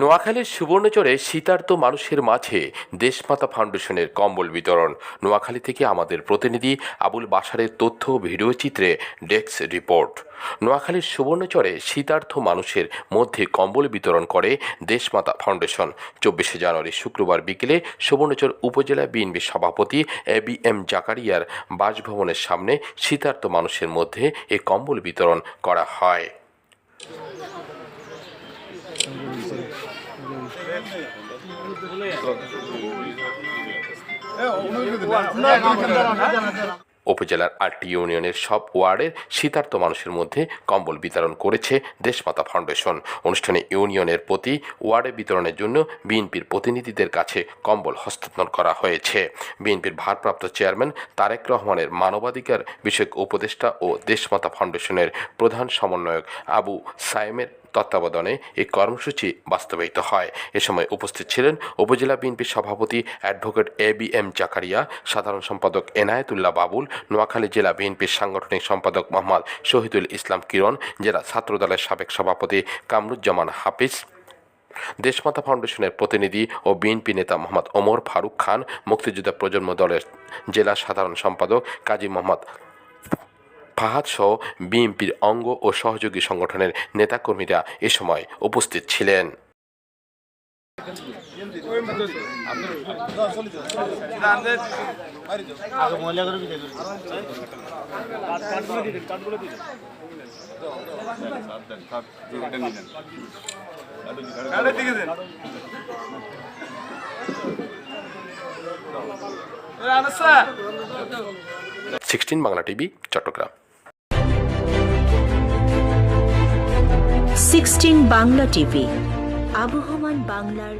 নোয়াখালীর সুবর্ণচরে শীতার্ত মানুষের মাঝে দেশমাতা ফাউন্ডেশনের কম্বল বিতরণ। নোয়াখালী থেকে আমাদের প্রতিনিধি আবুল বাসারের তথ্য ভিডিও চিত্রে ডেস্ক রিপোর্ট। নোয়াখালীর সুবর্ণচরে শীতার্থ মানুষের মধ্যে কম্বল বিতরণ করে দেশমাতা ফাউন্ডেশন। চব্বিশে জানুয়ারি শুক্রবার বিকেলে সুবর্ণচর উপজেলা বিএনপি সভাপতি এ বি এম জাকারিয়ার বাসভবনের সামনে শীতার্থ মানুষের মধ্যে এ কম্বল বিতরণ করা হয়। ওনাকে উপজেলার আটটি ইউনিয়নের সব ওয়ার্ডের শীতার্ত মানুষের মধ্যে কম্বল বিতরণ করেছে দেশমাতা ফাউন্ডেশন। অনুষ্ঠানে ইউনিয়নের প্রতি ওয়ার্ডে বিতরণের জন্য বিএনপির প্রতিনিধিদের কাছে কম্বল হস্তান্তর করা হয়েছে। বিএনপির ভারপ্রাপ্ত চেয়ারম্যান তারেক রহমানের মানবাধিকার বিষয়ক উপদেষ্টা ও দেশমাতা ফাউন্ডেশনের প্রধান সমন্বয়ক আবু সায়েমের তত্ত্বাবধানে এই কর্মসূচি বাস্তবায়িত হয়। এ সময় উপস্থিত ছিলেন উপজেলা বিএনপির সভাপতি advocate A B M Zakaria সাধারণ সম্পাদক এনায়েতুল্লাহ বাবুল নোয়াখালী জেলা বিএনপির সাংগঠনিক সম্পাদক মোহাম্মদ শহীদুল ইসলাম কিরণ, জেলা ছাত্রদলের সাবেক সভাপতি কামরুজ্জামান হাফিজ, দেশমাতা ফাউন্ডেশনের প্রতিনিধি ও বিএনপি নেতা মোহাম্মদ ওমর ফারুক খান, মুক্তিযোদ্ধা প্রজন্ম দলের জেলা সাধারণ সম্পাদক কাজী মোহাম্মদ ফাহাদ সহ বিএনপির অঙ্গ ও সহযোগী সংগঠনের নেতাকর্মীরা এ সময় উপস্থিত ছিলেন। Sixteen Bangla TV Chattogram sixteen Bangla TV আবহমান বাংলার